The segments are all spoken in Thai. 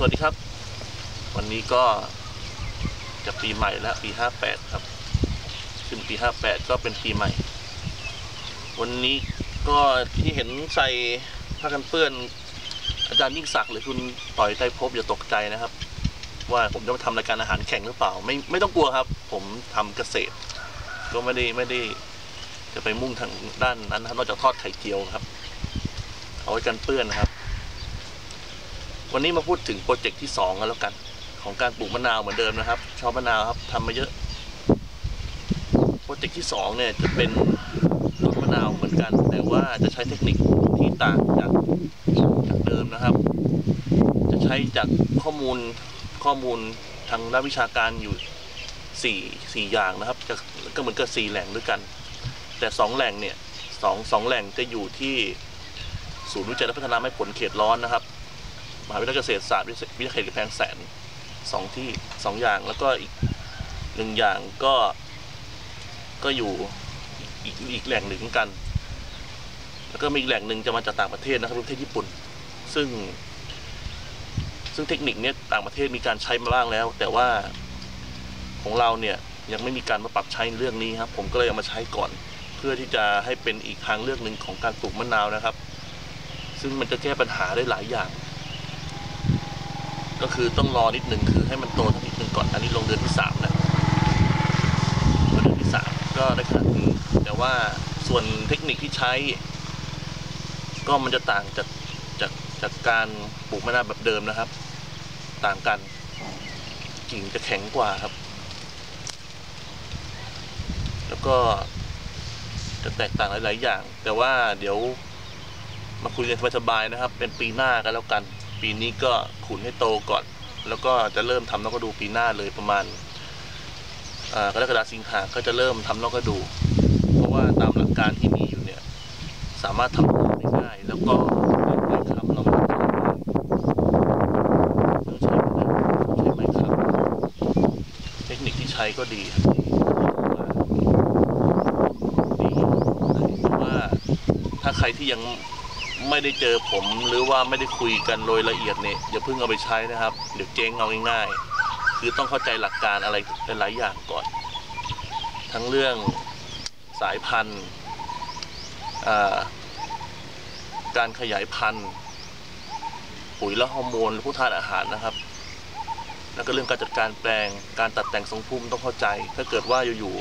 สวัสดีครับ วันนี้ก็จะปีใหม่แล้วปีห้าแปดครับ ขึ้นปีห้าแปดก็เป็นปีใหม่ วันนี้ก็ที่เห็นใส่ผ้ากันเปื้อน อาจารย์ยิ่งศักดิ์หรือคุณต่อยไตรภพอย่าตกใจนะครับ ว่าผมจะมาทำรายการอาหารแข่งหรือเปล่า ไม่ไม่ต้องกลัวครับ ผมทำเกษตร ก็ไม่ได้ไม่ได้จะไปมุ่งทางด้านนั้นนะครับนอกจากทอดไข่เจียวครับ เอาไว้กันเปื้อนนะครับ วันนี้มาพูดถึงโปรเจกต์ที่สองกันแล้วกัน ของการปลูกมะนาวเหมือนเดิมนะครับชอบมะนาวครับทำมาเยอะโปรเจกต์ที่สองเนี่ยจะเป็นต้นมะนาวเหมือนกัน แต่ว่าจะใช้เทคนิคที่ต่างจากจากเดิมนะครับ จะใช้จากข้อมูลข้อมูลทางด้านวิชาการอยู่สี่สี่อย่างนะครับก็เหมือนกับสี่แหล่งด้วยกัน แต่สองแหล่งเนี่ยสองสองแหล่งจะอยู่ที่ศูนย์วิจัยและพัฒนาไม้ผลเขตร้อนนะครับ มหาวิทยาลัยเกษตรศาสตร์วิทยาเขตกำแพงแสนสองที่สองอย่างแล้วก็อีกหนึ่งอย่างก็ก็อยู่อีกอีกแหล่งหนึ่งกัน แล้วก็มีอีกแหล่งหนึ่งจะมาจากต่างประเทศนะครับประเทศญี่ปุ่น ซึ่ง ซึ่งเทคนิคเนี้ยต่างประเทศมีการใช้มาบ้างแล้ว แต่ว่าของเราเนี่ยยังไม่มีการมาปรับใช้เรื่องนี้ครับ ผมก็เลยเอามาใช้ก่อน เพื่อที่จะให้เป็นอีกทางเลือกหนึ่งของการปลูกมะนาวนะครับ ซึ่งมันจะแก้ปัญหาได้หลายอย่าง ก็คือต้องรอนิดหนึ่งคือให้มันโตนิดหนึ่งก่อน อันนี้ลงเดือนที่สามนะเดือนที่สามก็ได้ขนาดนี้แต่ว่าส่วนเทคนิคที่ใช้ ก็มันจะต่างจากจากจากการปลูกมะนาวแบบเดิมนะครับ ต่างกันกิ่งจะแข็งกว่าครับ แล้วก็จะแตกต่างหลาย ๆ อย่าง แต่ว่าเดี๋ยวมาคุยกันสบายๆนะครับ เป็นปีหน้ากันแล้วกัน ปีนี้ก็ขุนให้โตก่อน แล้วก็จะเริ่มทำนอกกระดูปีหน้าเลยประมาณกรกฎาคมสิงหาก็จะเริ่มทำนอกกระดู เพราะว่าตามหลักการที่มีอยู่เนี่ยสามารถทำได้ง่ายแล้วก็ไม้ค้ำเราไม่ต้องใช้ใช้ไม่ได้ต้องใช้ไม้ค้ำเทคนิคที่ใช้ก็ดีดีแต่ว่าถ้าใครที่ยัง ไม่ได้เจอผมหรือว่าไม่ได้คุยกันโดยละเอียดเนี่ยอย่าเพิ่งเอาไปใช้นะครับ เดี๋ยวเจ๊งเอาง่ายๆคือต้องเข้าใจหลักการอะไรหลายๆอย่างก่อน ทั้งเรื่องสายพันธุ์การขยายพันธุ์ ปุ๋ยและฮอร์โมนผู้ทานอาหารนะครับ แล้วก็เรื่องการจัดการแปลงการตัดแต่งทรงพุ่มต้องเข้าใจ ถ้าเกิดว่าอยู่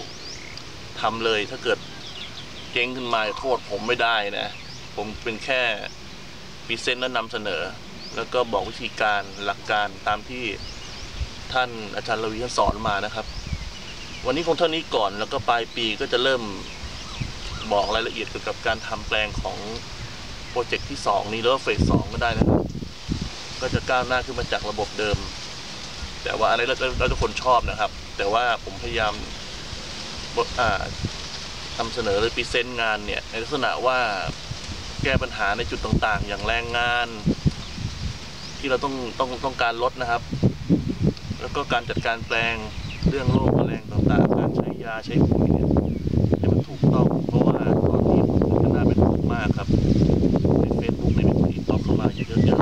ๆทำเลยถ้าเกิดเจ๊งขึ้นมาโทษผมไม่ได้นะ ผมเป็นแค่พรีเซนต์และนำเสนอ แล้วก็บอกวิธีการหลักการตามที่ท่านอาจารย์ระวีท่านสอนมานะครับ วันนี้คงเท่านี้ก่อนแล้วก็ปลายปีก็จะเริ่มบอกรายละเอียดเกี่ยวกับการทำแปลงของโปรเจกต์ที่สองนี้หรือว่าเฟสสองก็ได้นะครับก็จะก้าวหน้าขึ้นมาจากระบบเดิม แต่ว่าอะไรเราเราทุกคนชอบนะครับ แต่ว่าผมพยายามบทอ่านำเสนอหรือพรีเซนต์งานเนี่ยในลักษณะว่า ก้ปัญหาในจุดต่างๆ อย่างแรงงาน ที่เราต้องต้องต้องการลดนะครับ แล้วก็การจัดการแปลงเรื่องโรคแมลงต่างๆ การใช้ยาใช้ปุ๋ยเนี่ยให้มันถูกต้อง เพราะว่าตอนนี้ผมก็น่าเป็นห่วงมากครับ ในเฟซบุ๊กในเว็บติดต่อเข้ามาเยอะๆเยอะ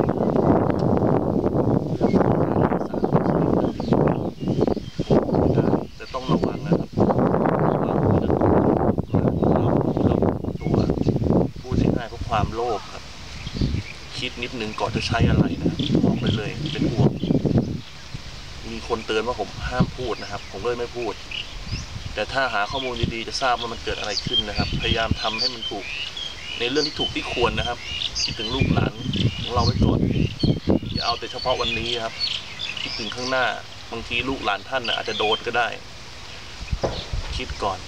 แต่ต้องระวังนะครับระวังมันจะถูกเราเราตัวพูดง่ายๆเพราะ ความโลภครับ คิดนิดนึงก่อนจะใช้อะไรนะบอกไปเลยเป็นห่วงมีคนเตือนว่าผมห้ามพูดนะครับ ผมเลยไม่พูด แต่ถ้าหาข้อมูลดีๆจะทราบว่ามันเกิดอะไรขึ้นนะครับ พยายามทำให้มันถูก ในเรื่องที่ถูกที่ควรนะครับ คิดถึงลูกหลานของเราไว้ก่อนอย่าเอาแต่เฉพาะวันนี้ครับ คิดถึงข้างหน้า บางทีลูกหลานท่านนะอาจจะโดนก็ได้ คิดก่อน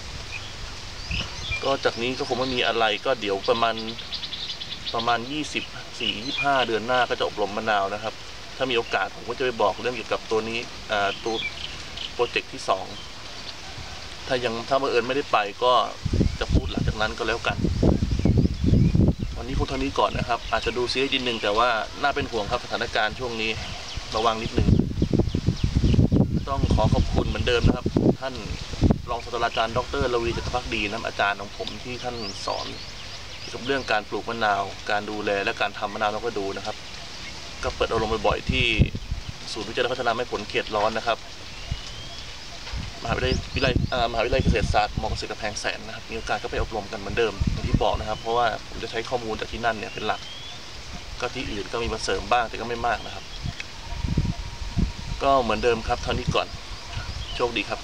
ก็จากนี้ก็คงไม่มีอะไรก็เดี๋ยวประมาณ ประมาณยี่สิบสี่ยี่ห้าเดือนหน้าก็จะอบรมมะนาวนะครับ ถ้ามีโอกาสผมก็จะไปบอกเรื่องเกี่ยวกับตัวนี้ตัวโปรเจกต์ที่สองถ้ายังถ้าบังเอิญไม่ได้ไปก็จะพูดหลังจากนั้นก็แล้วกัน วันนี้พูดเท่านี้ก่อนนะครับ อาจจะดูซีรีส์นิดนึงแต่ว่าน่าเป็นห่วงครับสถานการณ์ช่วงนี้ระวังนิดนึง ต้องขอขอบคุณเหมือนเดิมนะครับ ท่านรองศาสตราจารย์ดรระวีจัตพักดีนะครับอาจารย์ของผมที่ท่านสอน เกี่ยวกับเรื่องการปลูกมะนาว การดูแลและการทำมะนาวนอกฤดูนะครับ ก็เปิดอบรมบ่อยๆที่ศูนย์วิจัยและพัฒนาไม้ผลเขตร้อนนะครับมหาวิทยาลัยวิทยาลัยมหาวิทยาลัยเกษตรศาสตร์มอเกษตรกำแพงแสนนะครับมีโอกาสก็ไปอบรมกันเหมือนเดิมอย่างที่บอกนะครับ เพราะว่าผมจะใช้ข้อมูลจากที่นั่นเนี่ยเป็นหลัก ก็ที่อื่นก็มีมาเสริมบ้างแต่ก็ไม่มากนะครับ ก็เหมือนเดิมครับเท่านี้ก่อน โชคดีครับ